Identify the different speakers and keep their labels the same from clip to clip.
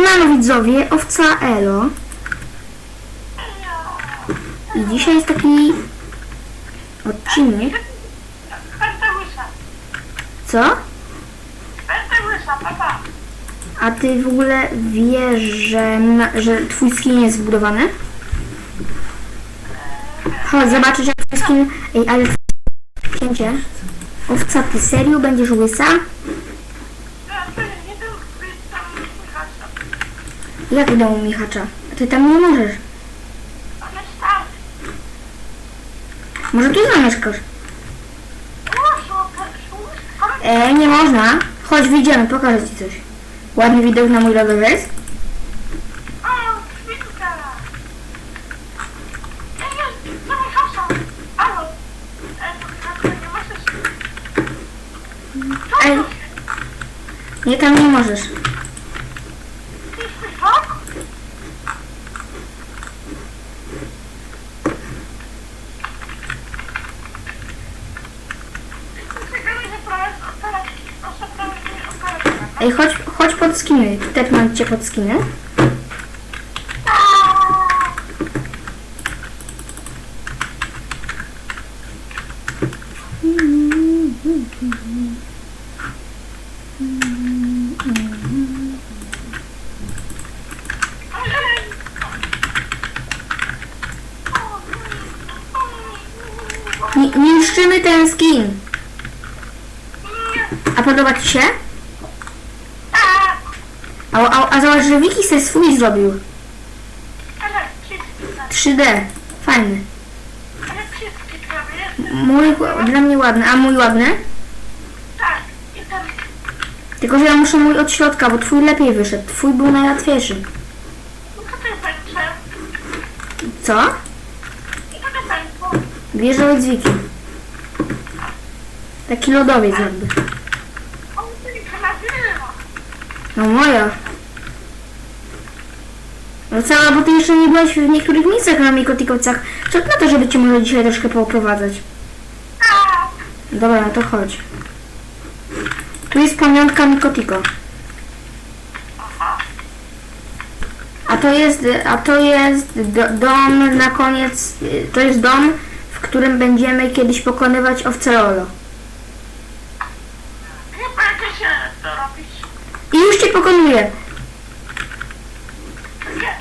Speaker 1: Siemano widzowie, owca Elo. I dzisiaj jest taki odcinek. Co? A ty w ogóle wiesz, że, na, że twój skin jest zbudowany? Chodź zobaczyć jak twój skin... Ej, ale... Księcie? Owca, ty serio będziesz łysa?
Speaker 2: Ja to nie był zbyt tam Michasa.
Speaker 1: Jak w domu Michacza? Ty tam nie możesz. Może tu zamieszkasz? E, nie można. Chodź, wyjdziemy, pokażę ci coś. Ładny widok na mój lodowiec.
Speaker 2: E,
Speaker 1: Ej.
Speaker 2: to?
Speaker 1: Nie, tam nie możesz.
Speaker 2: Ty jesteś rok?
Speaker 1: Ej, chodź, chodź pod skiny. Mam cię pod skiny. Ni- niszczymy ten skin. A podoba ci się? A, a, a zobacz, że Wiki sobie swój zrobił. 3D. Fajny. Mój ł- dla mnie ładny. A mój ładny? Tylko, że ja muszę mój od środka, bo twój lepiej wyszedł. Twój był najłatwiejszy. Co? Bierze od Wiki. Taki lodowiec jakby. No moja. No cała, bo ty jeszcze nie byłeś w niektórych miejscach na Mikotikowcach. Co na to, żeby cię może dzisiaj troszkę pooprowadzać? Dobra, no to chodź. Tu jest pamiątka Mikotiko. A to jest, a to jest do, dom na koniec, to jest dom, w którym będziemy kiedyś pokonywać owce Olo.
Speaker 2: Chyba jak się to robić.
Speaker 1: I już cię pokonuję.
Speaker 2: Nie.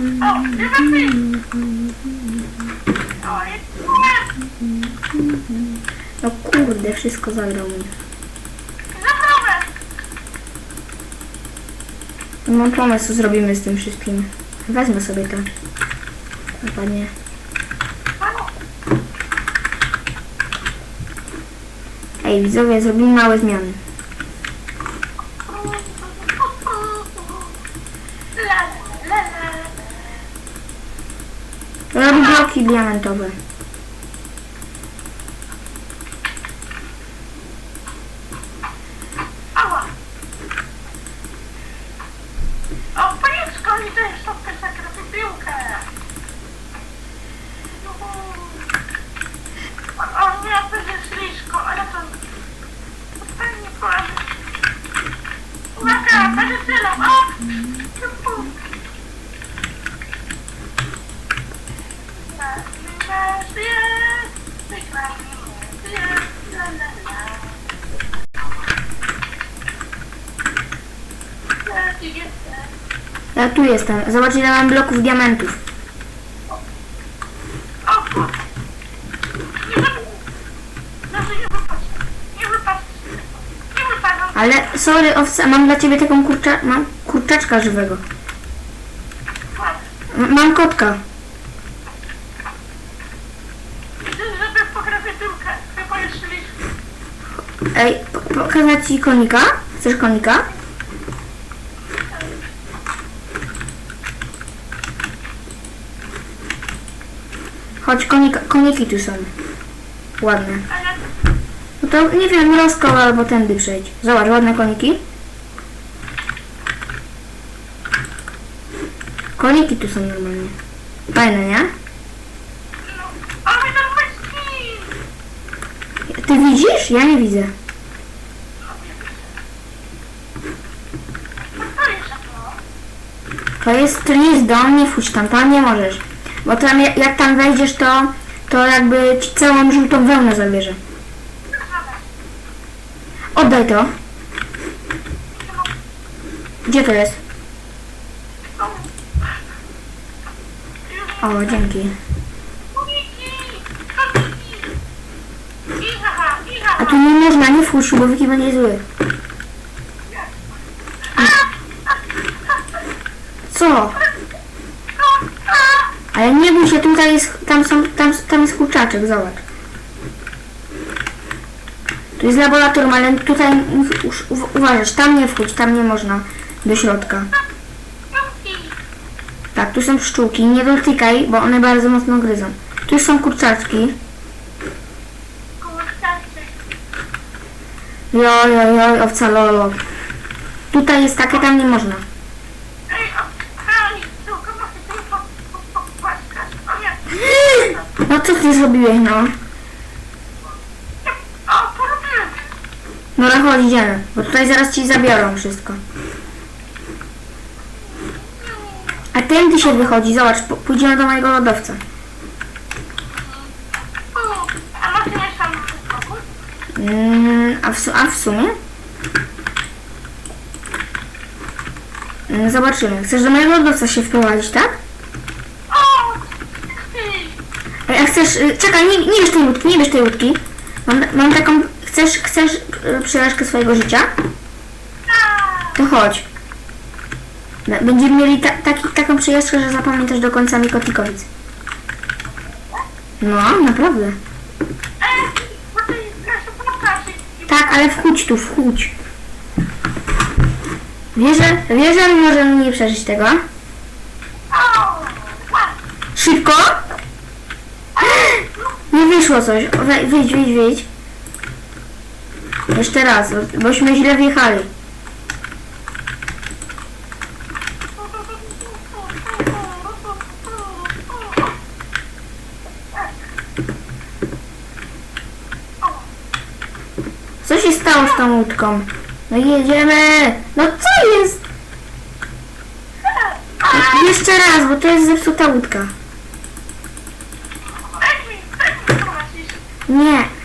Speaker 2: O, nie ma mi. Oj, nie.
Speaker 1: No kurde, wszystko zagrał mi.
Speaker 2: Zabrałem.
Speaker 1: Mam pomysł, co zrobimy z tym wszystkim. Wezmę sobie to. Dokładnie. Ej, widzowie, zrobimy małe zmiany.
Speaker 2: La, la, la.
Speaker 1: Robię bloki diamentowe.
Speaker 2: Ała. O, panieczko, i to jest szopkę zakryty piłkę. Juhu. O, o, nie, będzie ślisko, ale to... to Pewnie porażę. Uwaga, będę strzelał, o! Ja tu jestem.
Speaker 1: Zobacz, ile mam bloków diamentów. Ale, sorry, owca, mam dla ciebie taką kurcza... Mam kurczaczka żywego. M- mam kotka.
Speaker 2: Widzę, żeby pograć piłkę. Chyba jest ślisko.
Speaker 1: Ej, po- pokazać ci konika? Chcesz konika? Chodź, konika, koniki tu są. Ładne. No to nie wiem, rozkoł albo tędy przejdź. Zobacz, ładne koniki. Koniki tu są normalnie. Fajne, nie?
Speaker 2: no.
Speaker 1: Ty widzisz? Ja nie widzę. To jest, to nie jest dom, nie wchodź tam, tam nie możesz. Bo tam jak, tam wejdziesz, to, to jakby ci całą żółtą wełnę zabierze. Oddaj to. Gdzie to jest? O, dzięki. A tu nie można, nie wchódź, bo wiki będzie zły. Co? Ale nie się, tutaj jest, tam są, tam, tam jest kurczaczek, zobacz. Tu jest laboratorium, ale tutaj już uważasz, tam nie wchodź, tam nie można do środka. Tak, tu są pszczółki, nie dotykaj, bo one bardzo mocno gryzą. Tu są kurczaczki.
Speaker 2: Kurczaki!
Speaker 1: Jo, jo, jo, owca lolo. Tutaj jest takie, tam nie można.
Speaker 2: Ej, o, Hani, tylko muszę tu po- po- pogłaskać. O nie!
Speaker 1: No co ty zrobiłeś, no? No chodź, idziemy, bo tutaj zaraz ci zabiorą wszystko. A tędy się wychodzi, zobacz, pójdziemy do mojego lodowca. Mm, a, w, a w sumie? Mm, zobaczymy. Chcesz do mojego lodowca się wprowadzić, tak?
Speaker 2: O! Ty!
Speaker 1: Ej, A chcesz, y, czekaj, nie, nie bierz tej łódki, nie bierz tej łódki. Mam, mam taką, chcesz, chcesz y, przyjażdżkę swojego życia? To chodź. Będziemy mieli ta, taki, taką przyjażdżkę, że zapamiętasz do końca Mikotikowic. No, naprawdę. Tak, ale wchódź tu, wchódź. Że my możemy nie przeżyć tego? Szybko? Nie wyszło coś. Wyjdź, wyjdź, wyjdź. Jeszcze raz, bo- bośmy źle wjechali. Co się stało z tą łódką? No jedziemy! No co jest? Jeszcze raz, bo to jest zepsuta łódka.
Speaker 2: 你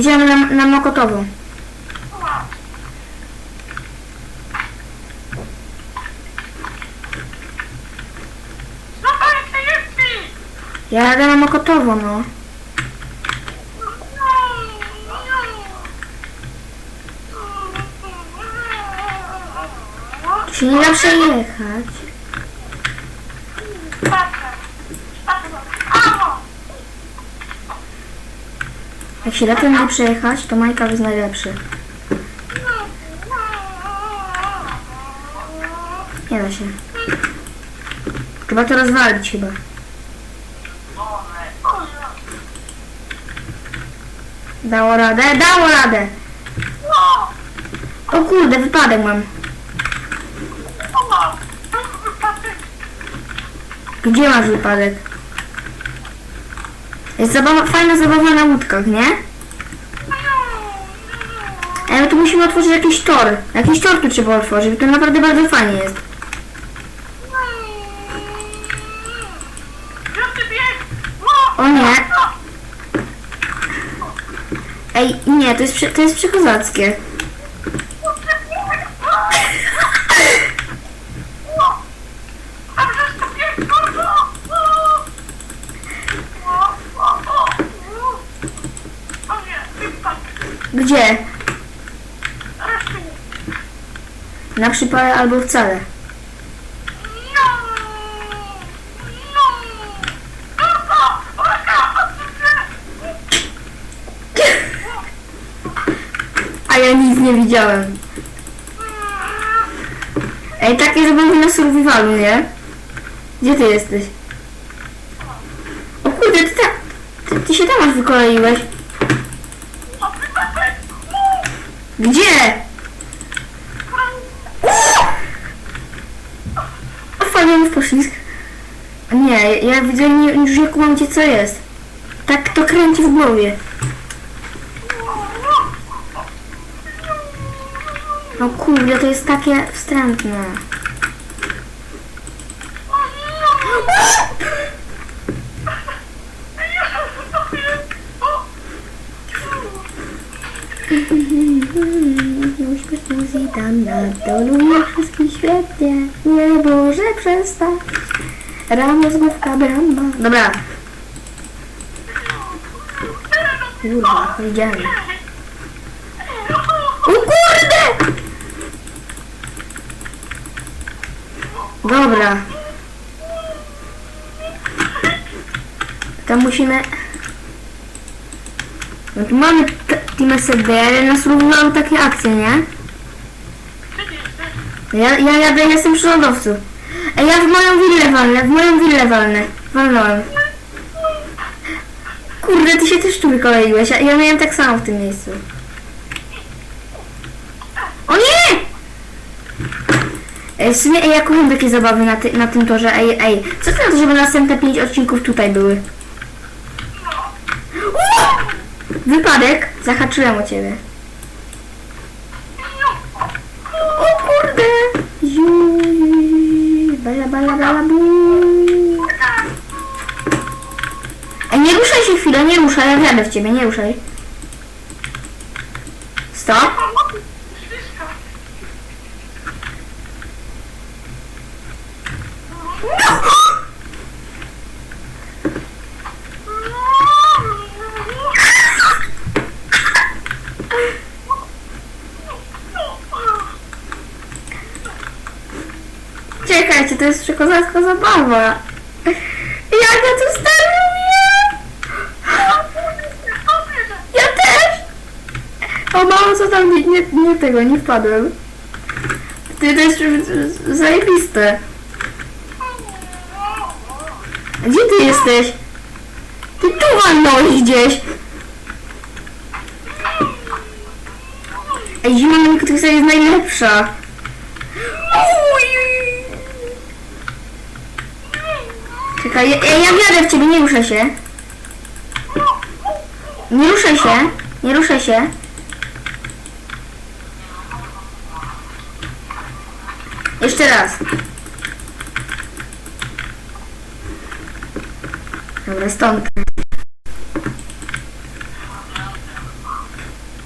Speaker 1: Jedziemy na, na Mokotową. Ja jadę na Mokotową, no. Tu nie da przejechać. Jak się da tędy przejechać, to Majka jest najlepszy. Nie da się. Trzeba to rozwalić chyba. Dało radę? Dało radę! O kurde, wypadek mam. Gdzie masz wypadek? Jest zabawa, fajna zabawa na łódkach, nie? Ale tu musimy otworzyć jakiś tor. Jakiś tor tu trzeba otworzyć, bo to naprawdę bardzo fajnie jest. O nie. Ej, nie, to jest, to jest przekozackie. gdzie? Na przypale albo wcale. A ja nic nie widziałem. Ej, takie zabawki na survivalu, nie? Gdzie ty jesteś? O kurde, ty tak... Ty, ty się tam aż wykoleiłeś. Gdzie? O, fajny w poślizg. Nie, ja widzę, już nie kumam gdzie co jest. Tak to kręci w głowie. No kurde, to jest takie wstrętne. Uśmiech i tam na dolu wszystkim świetnie. Nie Boże przestań. Ramo z główka brama. Dobra. Kurwa, widziałem. O kurde! Dobra. To musimy... No tu mamy Team SB, ale nas równały takie akcje, nie? Ja, ja jadę, jestem przy lodowcu. Ej, ja w moją willę walnę, w moją willę walnę. Walnąłem. Kurde, ty się też tu wykoleiłeś, ja, ja miałem tak samo w tym miejscu. O nie! Ej, w sumie, ej, ja kocham takie zabawy na, ty, na tym torze, ej, ej. Co ty na to, żeby następne pięć odcinków tutaj były? Uuu! Wypadek, zahaczyłem o ciebie. O kurde! Bala, bala, bala, bu. Ej, nie ruszaj się chwilę, nie ruszaj, ja wjadę w ciebie, nie ruszaj. Stop. To jest przekozacka zabawa. Jak ja tu staruję! Ja też! O mało co tam, nie, nie, nie tego, nie wpadłem. Ty to jest zajebiste. Gdzie ty jesteś? Ty tu walnąłeś gdzieś. Ej, zima na niektórych jest najlepsza. Czekaj, ja, ja ja wjadę w ciebie, nie ruszaj się. Nie ruszaj się, nie ruszaj się. Jeszcze raz. Dobra, stąd.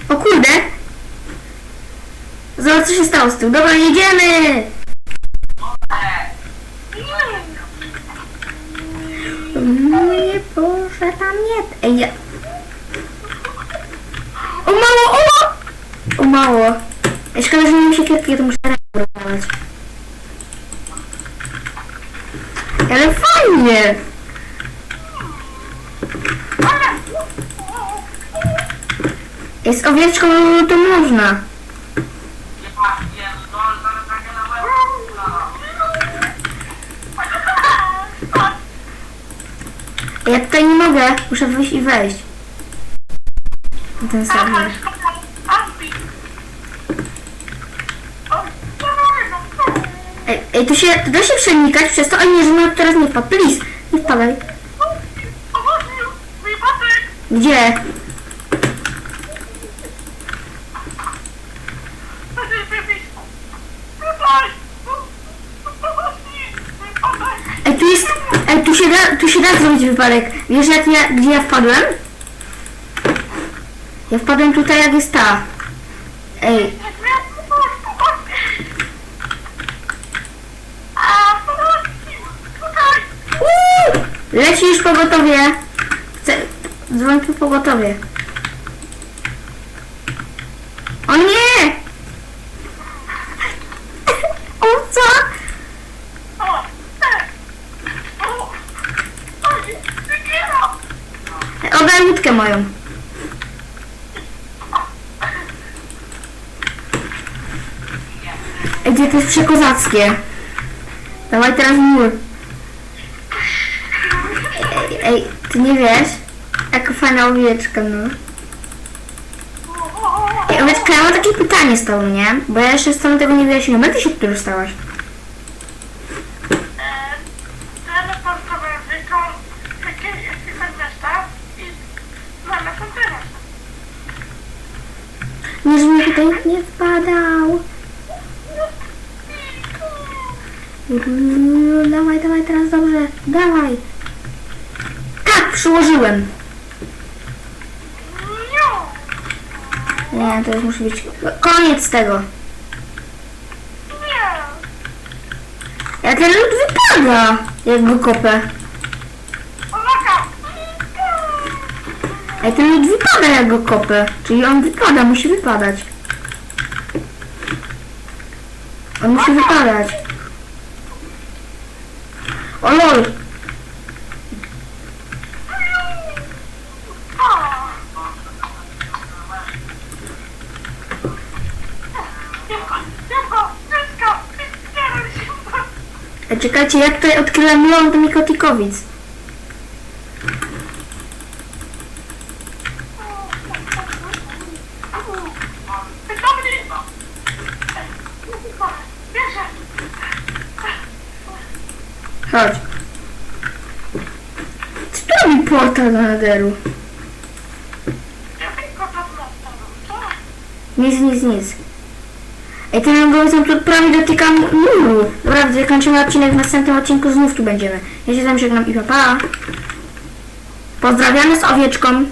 Speaker 1: O kurde! Zobacz co się stało z tyłu. Dobra, jedziemy! Nie, proszę tam nie. Ej, ja... O mało, o mało! O mało. Ej, Szkoda, że nie mam siekierki, ja to muszę robić. Ale fajnie! Jest owieczką, to można. Ja tutaj nie mogę, muszę wyjść i wejść. Na ten serwer. Ej, ej, tu się, tu da się przenikać przez to, a nie, że no teraz nie wpadł. Please, nie wpadaj. Gdzie? Ej, tu jest, ej, tu się da, tu się da zrobić wypadek. Wiesz jak ja, gdzie ja wpadłem? Ja wpadłem tutaj jak jest ta. Ej, Uuu! Leci już pogotowie. Chcę... Dzwoń pogotowie. mają. Ej, to jakieś przekozackie. Dawaj teraz mur. Ej, ej, ty nie wiesz? Jaka fajna owieczka, no. Ej, owieczka, ja mam takie pytanie z tobą, nie? Bo ja jeszcze z tobą tego nie wyjaśniłam. Jak ty się tu dostałaś? Nie, że mi tutaj nie wpadał. Uuu, Dawaj, dawaj, teraz dobrze. Dawaj. Tak, przyłożyłem.
Speaker 2: Nie,
Speaker 1: to już musi być koniec tego.
Speaker 2: nie.
Speaker 1: Ja ten lód wypada, jak go kopę. Ej, ten lód wypada, jak go kopę. Czyli on wypada, musi wypadać. On musi wypadać. O lol. Czekajcie, jak tutaj odkryłem milion Mikotikowic. Chodź. Co tu robi portal do
Speaker 2: to Co?
Speaker 1: Nic, nic, nic. Ej, ten algorytm tu prawie dotyka muru. Dobra, gdy kończymy odcinek, w następnym odcinku znów tu będziemy. Ja się tam żegnam i pa, pa. Pozdrawiamy z owieczką.